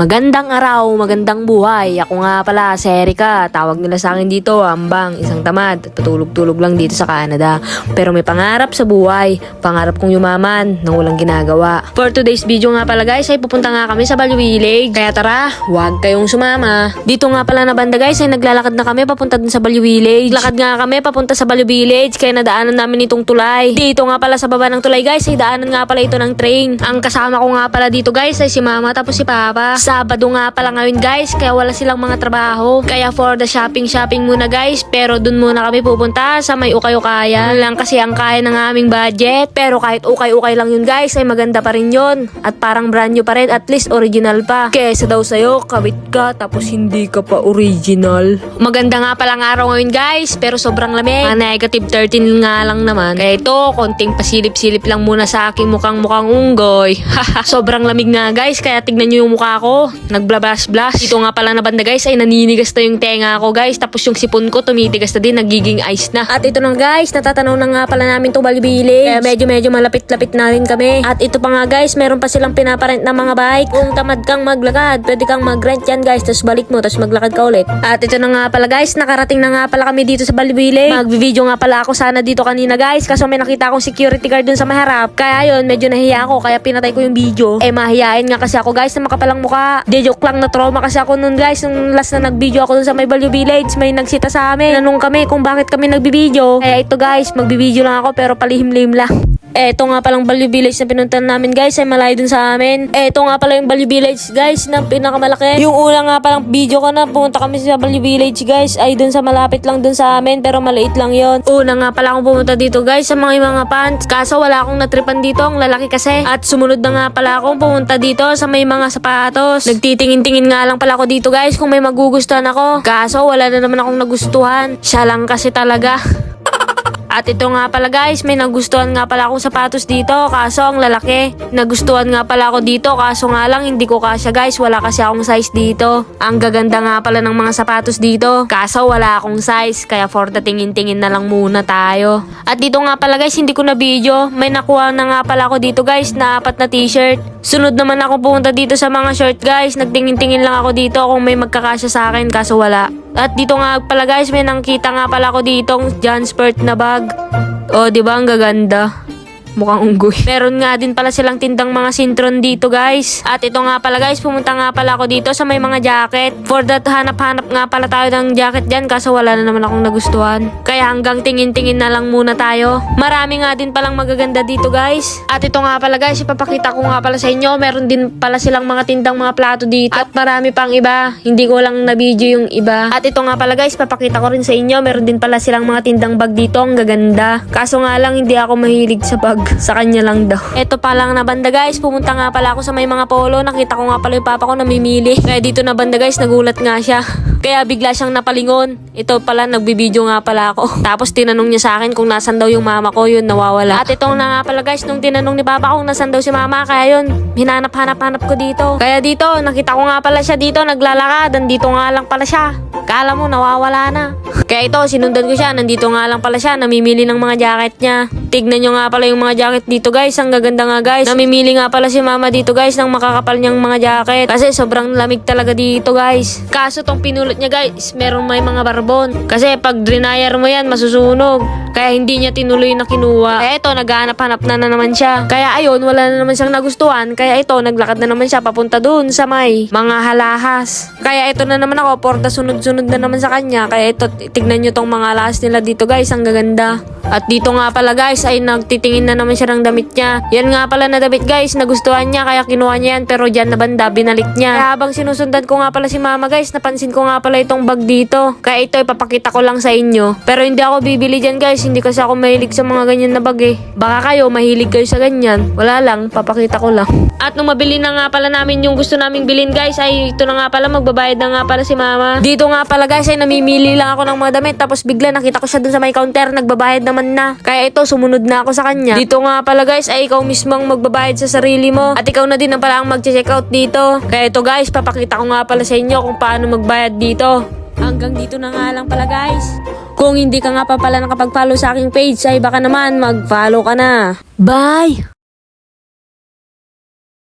Magandang araw, magandang buhay. Ako nga pala, si Erika. Tawag nila sa akin dito, ambang, isang tamad. At patulog-tulog lang dito sa Canada. Pero may pangarap sa buhay. Pangarap kong yumaman nang walang ginagawa. For today's video nga pala guys, ay pupunta nga kami sa Balu Village. Kaya tara, huwag kayong sumama. Dito nga pala na banda guys, ay naglalakad na kami papunta dun sa Balu Village. Lakad nga kami papunta sa Balu Village, kaya nadaanan namin itong tulay. Dito nga pala sa baba ng tulay guys, ay daanan nga pala ito ng train. Ang kasama ko nga pala dito guys, ay si mama tapos si papa. Sabado nga pala ngayon guys, kaya wala silang mga trabaho. Kaya for the shopping shopping muna guys, pero dun muna kami pupunta sa may ukay-ukaya. Lang kasi ang kaya ng aming budget. Pero kahit ukay-ukay lang yun guys, ay maganda pa rin yun. At parang brand new pa rin, at least original pa. Kesa daw sa'yo, kabit ka, tapos hindi ka pa original. Maganda nga palang araw ngayon guys, pero sobrang lamig. Mga negative 13 nga lang naman. Kaya ito, konting pasilip-silip lang muna sa aking mukhang-mukhang unggoy. sobrang lamig nga guys, kaya tignan nyo yung mukha ko. Nagblabash-blash. Ito nga pala na banda guys, ay naninigas na yung tenga ko guys. Tapos yung sipon ko tumitigas na din, nagiging ice na. At ito na guys, natatanaw na nga pala namin itong balibili. Kaya medyo-medyo malapit-lapit na rin kami. At ito pa nga guys, meron pa silang pinaparent na mga bike. Kung tamad kang maglakad, pwede kang mag-rent yan guys. Tapos balik mo, tapos maglakad ka ulit. At ito na nga pala guys, nakarating na nga pala kami dito sa balibili. Mag-video nga pala ako sana dito kanina guys. Kaso may nakita akong security guard dun sa maharap. Kaya yun, medyo nahiya ako. Kaya pinatay ko yung video. Eh, mahihain nga kasi ako guys na makapalang mukha. Di joke lang na trauma kasi ako nun guys. Nung last na nag-video ako dun sa may Village, may nagsita sa amin. Nanong kami kung bakit kami nagbibideo. Kaya ito guys, magbibideo lang ako pero palihim-lihim lang. Ito nga palang Balyo Village na pinuntahan namin guys ay malayo dun sa amin. Ito nga pala yung Balyo Village guys na pinakamalaki. Yung una nga palang video ko na pumunta kami sa Balyo Village guys ay dun sa malapit lang dun sa amin pero maliit lang yon. Una nga pala akong pumunta dito guys sa mga mga pants. Kaso wala akong natripan dito ang lalaki kasi. At sumunod na nga pala akong pumunta dito sa may mga sapatos. Nagtitingin-tingin nga lang pala ako dito guys kung may magugustuhan ako. Kaso wala na naman akong nagustuhan. Siya lang kasi talaga. At ito nga pala guys, may nagustuhan nga pala akong sapatos dito, kaso ang lalaki. Nagustuhan nga pala ako dito, kaso nga lang hindi ko kasya guys, wala kasi akong size dito. Ang gaganda nga pala ng mga sapatos dito, kaso wala akong size, kaya for the tingin-tingin na lang muna tayo. At dito nga pala guys, hindi ko na video, may nakuha na nga pala ako dito guys, na apat na t-shirt. Sunod naman ako pumunta dito sa mga shirt guys, nagtingin-tingin lang ako dito kung may magkakasya sa akin, kaso wala. At dito nga pala guys, may nakita nga pala ako ditong Jansport na bag. Oh, di ba ang gaganda? Mukhang unggoy. Meron nga din pala silang tindang mga sintron dito, guys. At ito nga pala, guys, pumunta nga pala ako dito sa may mga jacket. For that, hanap-hanap nga pala tayo ng jacket dyan kaso wala na naman akong nagustuhan. Kaya hanggang tingin-tingin na lang muna tayo. Marami nga din palang magaganda dito, guys. At ito nga pala, guys, ipapakita ko nga pala sa inyo. Meron din pala silang mga tindang mga plato dito. At marami pang iba. Hindi ko lang na-video yung iba. At ito nga pala, guys, papakita ko rin sa inyo. Meron din pala silang mga tindang bag dito. Ang gaganda. Kaso nga lang, hindi ako mahilig sa bag. Sa kanya lang daw. Ito pa lang na banda guys, pumunta nga pala ako sa may mga polo. Nakita ko nga pala yung papa ko namimili. Kaya dito na banda guys, nagulat nga siya. Kaya bigla siyang napalingon. Ito pala, nagbibideo nga pala ako. Tapos tinanong niya sa akin kung nasan daw yung mama ko, yun nawawala. At itong na nga pala guys, nung tinanong ni papa kung nasan daw si mama, kaya yun, hinanap-hanap-hanap ko dito. Kaya dito, nakita ko nga pala siya dito, naglalakad. Nandito nga lang pala siya. Kala mo, nawawala na. Kaya ito, sinundan ko siya. Nandito nga lang pala siya. Namimili ng mga jacket niya. Tignan nyo nga pala yung mga jacket dito guys. Ang gaganda nga guys. Namimili nga pala si mama dito guys ng makakapal niyang mga jacket. Kasi sobrang lamig talaga dito guys. Kaso tong pinulot niya guys, meron may mga barbon. Kasi pag drenyer mo yan, masusunog. Kaya hindi niya tinuloy na kinuha. Kaya ito, naghahanap-hanap na na naman siya. Kaya ayun, wala na naman siyang nagustuhan. Kaya ito, naglakad na naman siya papunta dun sa may mga halahas. Kaya ito na naman ako, porta sunod-sunod na naman sa kanya. Kaya ito, tignan nyo tong mga alahas nila dito guys, ang gaganda. At dito nga pala guys, ay nagtitingin na naman siya ng damit niya. Yan nga pala na damit guys, nagustuhan niya kaya kinuha niya yan. Pero dyan na banda, binalik niya. Kaya habang sinusundan ko nga pala si mama guys, napansin ko nga pala itong bag dito. Kaya ito, ipapakita ko lang sa inyo. Pero hindi ako bibili dyan guys, hindi kasi ako mahilig sa mga ganyan na bag eh. Baka kayo, mahilig kayo sa ganyan. Wala lang, papakita ko lang. At nung mabili na nga pala namin yung gusto naming bilhin guys, ay ito na nga pala, magbabayad na nga pala si mama. Dito nga pala guys, ay namimili lang ako ng mga damit. Tapos bigla nakita ko siya dun sa may counter, nagbabayad naman na. Kaya ito, sumunod na ako sa kanya. Dito nga pala guys, ay ikaw mismong magbabayad sa sarili mo. At ikaw na din ang pala ang mag-check out dito. Kaya ito guys, papakita ko nga pala sa inyo kung paano magbayad dito. Hanggang dito na nga lang pala guys. Kung hindi ka nga pa pala nakapag-follow sa aking page, ay baka naman mag-follow ka na. Bye!